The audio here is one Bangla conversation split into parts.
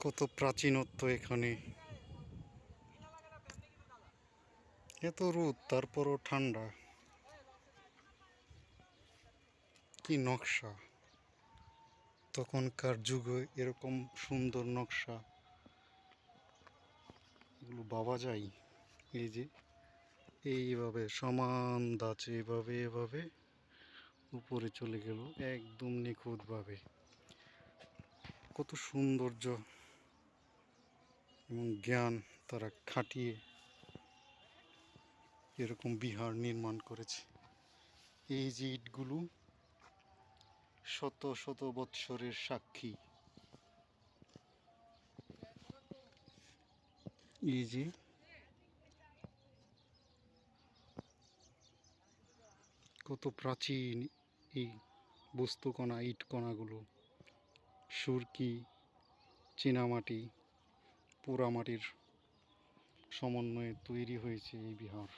কত প্রাচীনত্ব এখানে। এত রোদ, তারপরও ঠান্ডা। কি নকশা। তখনকার যুগে এরকম সুন্দর নকশা। এগুলো বাবা যায়। এই যে, এইভাবে সমান দাঁচে এভাবে এভাবে উপরে চলে গেল, একদম নিখুঁতভাবে। কত সৌন্দর্য। এবং জ্ঞান তারা খাটিয়ে এরকম বিহার নির্মাণ করেছে। এই যে ইটগুলো শত শত বৎসরের সাক্ষী। এই যে কত প্রাচীন এই বস্তুকণা ইট কণাগুলো সুরকি, চীনামাটি পোড়ামাটির সমন্বয়ে তৈরি হয়েছে এই বিহার।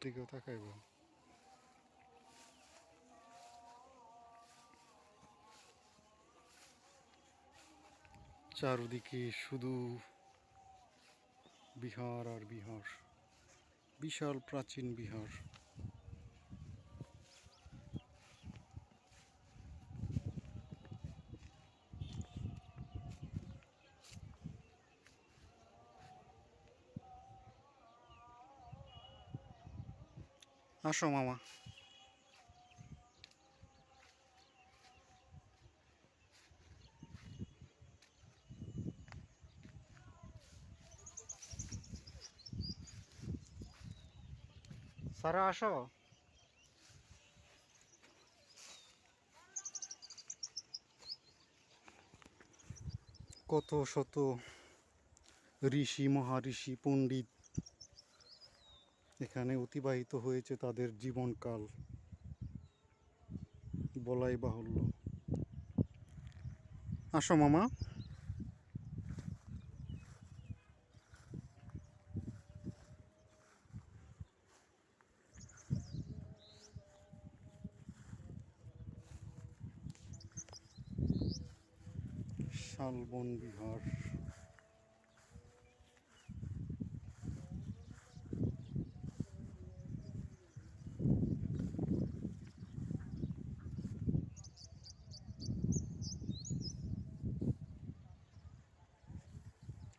দিকেও চারদিকে শুধু বিহার আর বিহার, বিশাল প্রাচীন বিহার। আসো মামা। সারা আসো। কত শত ঋষি মহাঋষি পণ্ডিত এখানে অতিবাহিত হয়েছে তাদের জীবনকাল। বলাই বাহুল্য। আসো মামা। শালবন বিহার।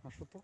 আসো তো